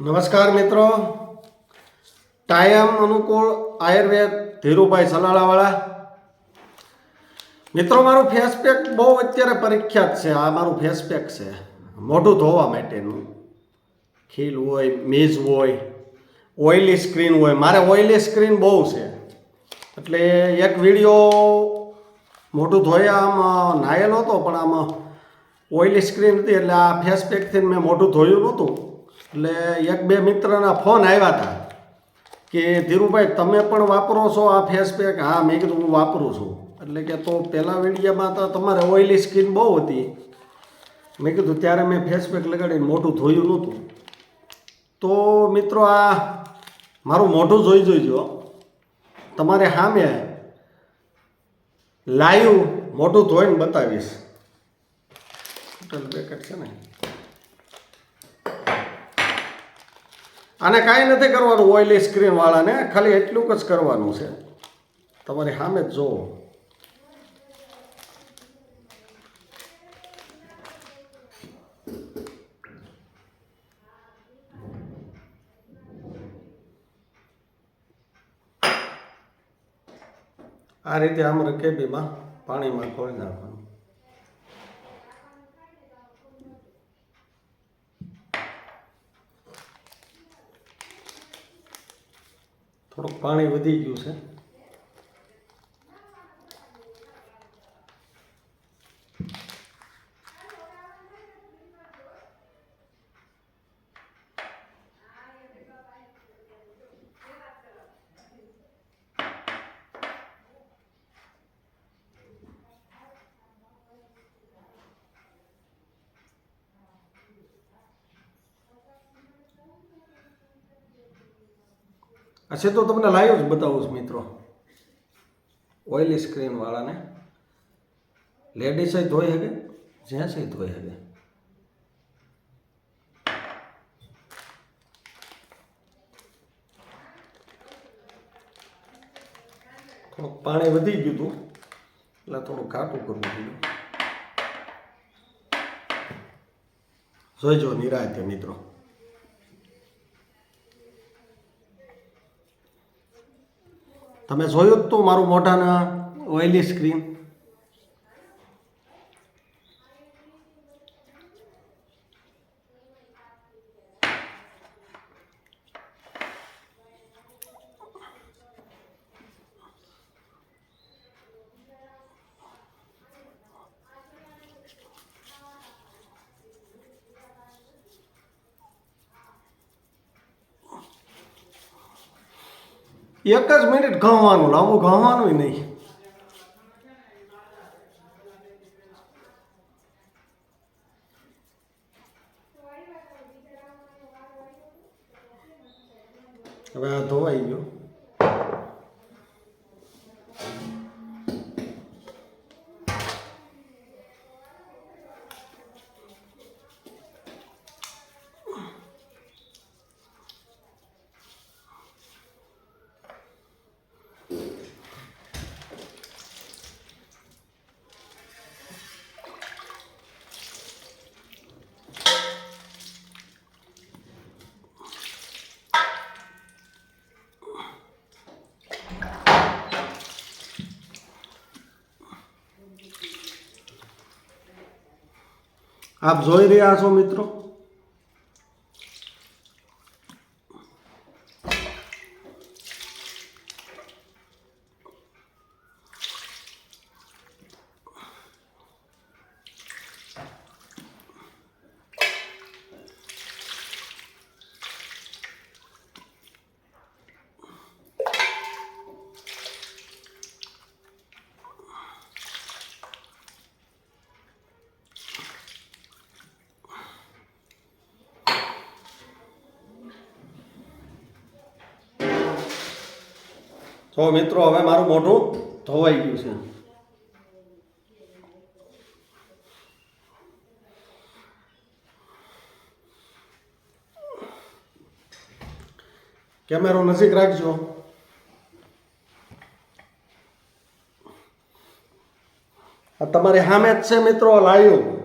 નમસ્કાર મિત્રો. ટાયમ અનુકૂળ આયુર્વેદ ધીરુભાઈ સલાળાવાળા. મિત્રો, મારું ફેસ પેક બહુ અત્યારે પરીક્ષાત છે. આ મારું ફેસ પેક છે. મોઢું ધોવા માટેનું. ખીલ હોય મીઝ હોય ઓઇલી સ્ક્રીન હોય. મારે ઓઇલી સ્ક્રીન બહુ છે. એટલે એક વીડિયો મોઢું ધોયા આમ નાયેલો હતો, પણ આમાં ઓઇલી સ્ક્રીન હતી. એટલે આ ફેસપેકથી મેં મોઢું ધોયું નહોતું. એટલે એક બે મિત્રના ફોન આવ્યા હતા કે, ધીરુભાઈ, તમે પણ વાપરો છો આ ફેસ પેક? હા, મેં કીધું, હું વાપરું છું. એટલે કે તો પહેલાં વિડીયોમાં તો તમારે ઓઇલી સ્કિન બહુ હતી. મેં કીધું, ત્યારે મેં ફેસ પેક લગાડીને મોઢું ધોયું નહોતું. તો મિત્રો, આ મારું મોઢું જોઈ જોઈજો. તમારે સામે લાઈવ મોઢું ધોઈને બતાવીશ. ટોટલ છે ને? આને કાંઈ નથી કરવાનું ઓઇલી સ્ક્રીનવાળાને ખાલી એટલું જ કરવાનું છે. તમારી સામે જ જોવો આ રીતે આમ રકેબીમાં પાણીમાં ખોળી નાખવાનું. થોડુંક પાણી વધી ગયું છે. હશે તો તમને લાઈવ જ બતાવું છું મિત્રો. ઓઇલી સ્ક્રીન વાળાને. લેડીઝ ધોઈ હવે જેન્ટ્સ ધોઈ હવે થોડુંક પાણી વધી ગયું હતું, એટલે થોડું ઘાટું કરવું પડ્યું. જોઈજો નિરાયતે મિત્રો. તમે જોયું તું મારું મોઢાના ઓઇલી સ્ક્રીન એક જ મિનિટ ઘઉંવાનું લાંબુ ઘઉંવાનું નહીં. હવે આ ધોવાઈ ગયો. આપ જોઈ રહ્યા છો મિત્રો? તો મિત્રો, હવે મારું મોઢું ધોવાઈ ગયું છે. કેમેરો નજીક રાખજો. તમારી સામે જ છે મિત્રો, લાઈવ.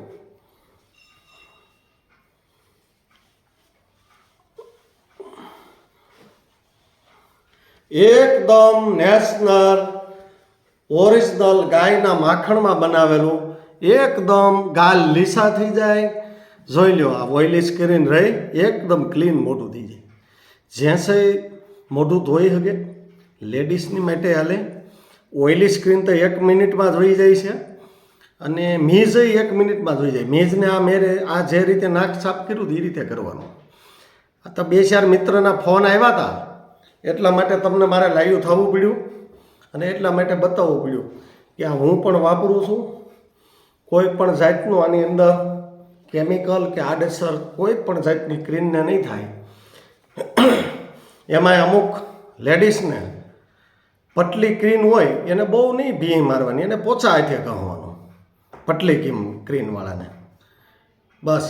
એકદમ નેશનલ, ઓરિજિનલ ગાયના માખણમાં બનાવેલું એકદમ ગાલ લીસા થઈ જાય. જોઈ લ્યો, આ ઓઇલી સ્કિન રહી, એકદમ ક્લીન મોઢું થઈ જાય. જેસે મોઢું ધોઈ શકે લેડીઝની માટે હાલે. ઓઇલી સ્ક્રીન તો એક મિનિટમાં ધોઈ જાય છે. અને મીઝ એક મિનિટમાં ધોઈ જાય. મીઝને આ મેરે, આ જે રીતે નાક સાફ કર્યું એ રીતે કરવાનું. આ તો બે ચાર મિત્રના ફોન આવ્યા હતા. એટલા માટે તમને મારે લાઈવ થવું પડ્યું અને એટલા માટે બતાવવું પડ્યું કે આ હું પણ વાપરું છું. કોઈ પણ જાતનું આની અંદર કેમિકલ કે આડેસર કોઈ પણ જાતની ક્રીમને નહીં થાય. એમાંય અમુક લેડીઝને પટલી ક્રીન હોય એને બહુ નહીં ભી મારવાની, એને પોચા હાથે કહવાનું પટલી ક્રીમ ક્રીનવાળાને બસ.